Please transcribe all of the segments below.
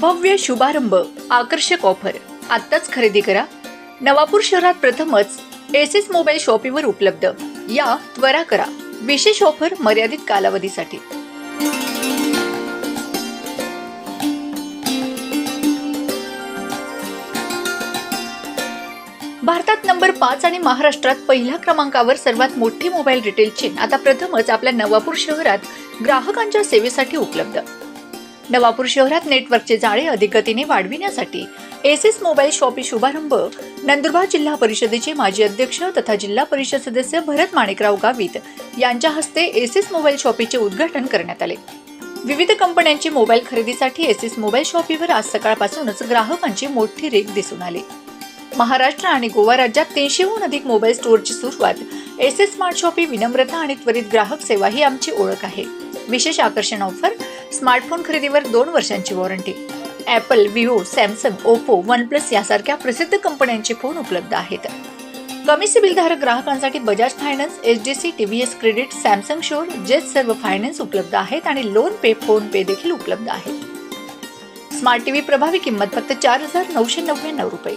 भव्य शुभारंभ आकर्षक ऑफर. आत्ताच खरेदी करा. नवापूर शहरात प्रथमच एस एस मोबाईल शॉपीवर उपलब्ध. या त्वरा करा. विशेष ऑफर मर्यादित कालावधीसाठी. भारतात नंबर पाच आणि महाराष्ट्रात पहिल्या क्रमांकावर सर्वात मोठी मोबाईल रिटेल चेन आता प्रथमच आपल्या नवापूर शहरात ग्राहकांच्या सेवेसाठी उपलब्ध. नवापूर शहरात नेटवर्कचे जाळे अधिक गतीने वाढविण्यासाठी एस एस मोबाईल शॉपी शुभारंभ नंदुरबार जिल्हा परिषदेचे माजी अध्यक्ष तथा जिल्हा परिषद सदस्य भरत माणिकराव गावित यांच्या हस्ते एस एस मोबाईल शॉपीचे उद्घाटन करण्यात आले. विविध कंपन्यांची मोबाईल खरेदीसाठी एस एस मोबाईल शॉपीवर आज सकाळपासूनच ग्राहकांची मोठी रेख दिसून आली. महाराष्ट्र आणि गोवा राज्यात तीनशेहून अधिक मोबाईल स्टोअरची सुरुवात एस एस स्मार्ट शॉपी विनम्रता आणि त्वरित ग्राहक सेवा ही आमची ओळख आहे. विशेष आकर्षण ऑफर स्मार्टफोन खरेदीवर दोन वर्षांची warranty. Apple Vivo Samsung Oppo OnePlus यासारख्या प्रसिद्ध कंपन्यांचे फोन उपलब्ध आहेत. कमी सिबिलधारक ग्राहकांसाठी Bajaj finance H D C T V S credit Samsung शोर जे सर्व फायनान्स उपलब्ध आहेत आणि लोन पे फोन पे देखील उपलब्ध आहेत स्मार्ट टीव्ही प्रभावी किंमत फक्त चार हजार नऊशे नव्याण्णव रुपये.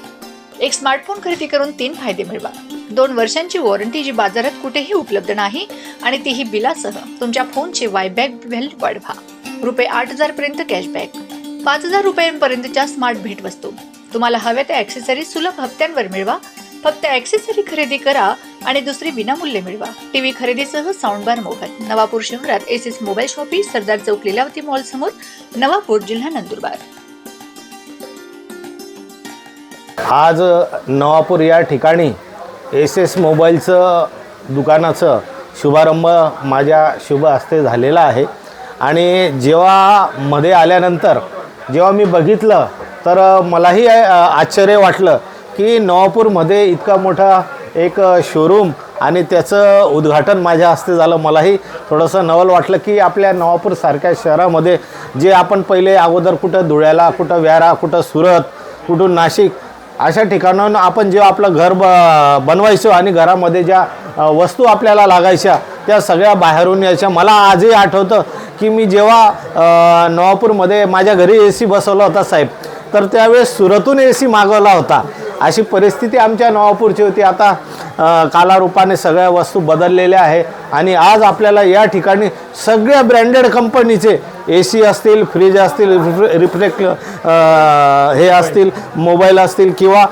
एक स्मार्टफोन खरेदी करून तीन फायदे मिळवा. दोन वर्षांची वॉरंटी जी बाजारात कुठेही उपलब्ध नाही आणि तीही बिलासह तुमच्या फोनचे वायबॅक व्हॅल्यू वाढवा. रुपये आठ हजार पर्यंत कॅशबॅक पाच हजार रुपयांपर्यंतच्या स्मार्ट भेटवस्तू. तुम्हाला हव्या त्या ॲक्सेसरी सुलभ हप्त्यांवर मिळवा. फक्त ॲक्सेसरी खरेदी करा आणि दुसरी विनामूल्य मिळवा. टीव्ही खरेदीसह साऊंड बार मोफत. नवापूर शहरात S S mobile shoppe Sardar Chowk Lilavati mall समोर नवापूर जिल्हा नंदुरबार. आज नवापूर या ठिकाणी एस एस मोबाईलचं दुकानाचं शुभारंभ माझ्या शुभ हस्ते झालेला आहे. आणि जेव्हा मध्ये आल्यानंतर जेव्हा मी बघितलं तर मलाही आश्चर्य वाटलं की नवापूरमध्ये इतका मोठा एक शोरूम आणि त्याचं उद्घाटन माझ्या हस्ते झालं. मलाही थोडंसं नवल वाटलं की आपल्या नवापूरसारख्या शहरामध्ये जे आपण पहिले अगोदर कुठं धुळ्याला कुठं व्यारा कुठं सुरत कुठून नाशिक अशा ठिकाणाहून आपण जेव्हा आपलं घर ब बनवायचो आणि घरामध्ये ज्या वस्तू आपल्याला लागायच्या त्या सगळ्या बाहेरून यायच्या. मला आजही आठवतं की मी जेव्हा नवापूरमध्ये माझ्या घरी ए सी बसवला होता साहेब. तर त्यावेळेस सुरतून ए सी मागवला होता. अशी परिस्थिती आमच्या नवापूरची होती. आता कालारूपाने सगळ्या वस्तू बदललेल्या आहे आणि आज आपल्याला या ठिकाणी सगळ्या ब्रँडेड कंपनीचे ए सी असतील फ्रीज असतील रिफ्रे रिफ्लेक्ट हे असतील मोबाईल असतील किंवा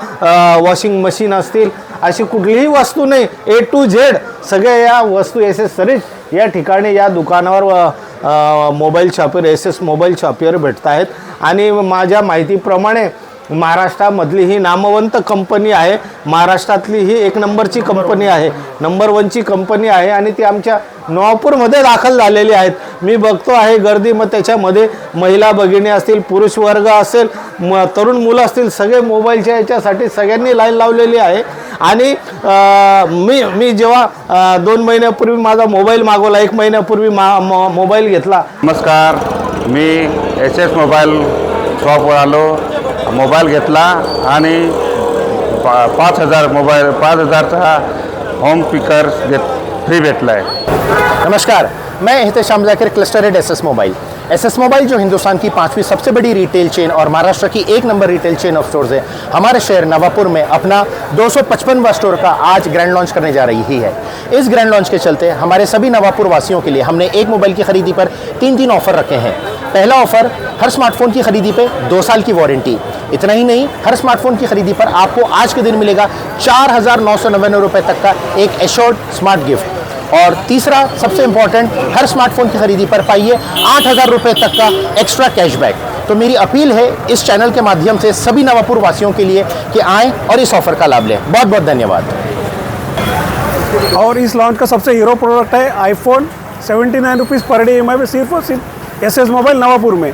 वॉशिंग मशीन असतील अशी कुठलीही वस्तू नाही. ए टू झेड सगळ्या या वस्तू एसेसरीज या ठिकाणी या दुकानावर मोबाईल शॉपवर एस एस मोबाईल शॉपीवर भेटत आहेत आणि माझ्या माहितीप्रमाणे महाराष्ट्रामधली ही नामवंत कंपनी आहे. महाराष्ट्रातली ही एक नंबरची कंपनी आहे. नंबर वनची कंपनी आहे आणि ती आमच्या नवापूरमध्ये दाखल झालेली आहेत. मी बघतो आहे गर्दी मग त्याच्यामध्ये महिला भगिनी असतील पुरुष वर्ग असेल म तरुण मुलं असतील सगळे मोबाईलच्या याच्यासाठी सगळ्यांनी लाईन लावलेली आहे. आणि मी मी जेव्हा दोन महिन्यापूर्वी माझा मोबाईल मागवला एक महिन्यापूर्वी मा मो- मोबाईल घेतला. नमस्कार. मी एस एस मोबाईल शॉपवर आलो. मोबाईल घेतला आणि पा पाच हजार मोबाईल पाच हजारचा होम स्पीकर घेत फ्री भेटला आहे नमस्कार. मैं Shyam Zakir cluster head S S mobile S S mobile जो हिंदुस्तान की पांचवी सबसे बड़ी रिटेल चेन और महाराष्ट्र की एक number retail chain of stores है, हमारे शहर नवापुर में अपना 255वां स्टोर का आज ग्रैंड लॉन्च करने जा रही ही। इस ग्रैंड लॉन्च के चलते हमारे सभी नवापुर वासियों के लिए हमने एक मोबाइल की खरीदी पर तीन तीन ऑफ़र रखे हैं। पहला ऑफ़र हर स्मार्टफ़ोन की खरीदी पे दो साल की वारंटी इतना ही नहीं, हर स्मार्टफ़ोन की खरीदी पर आपको आज के दिन मिलेगा चार हज़ार नौ सौ रुपये तक का एक एश्योर्ड स्मार्ट गिफ्ट और तीसरा सबसे इंपॉर्टेंट हर स्मार्टफ़ोन की खरीदी पर पाइए आठ हज़ार रुपये तक का एक्स्ट्रा कैशबैक तो मेरी अपील है इस चैनल के माध्यम से सभी नवापुर वासियों के लिए कि आएँ और इस ऑफ़र का लाभ लें। बहुत बहुत धन्यवाद। और इस लॉन्च का सबसे हीरो प्रोडक्ट है iPhone seventy nine rupees per day E पे सिर्फ़ और सिर्फ़ एस एस मोबाइल नवापुर में।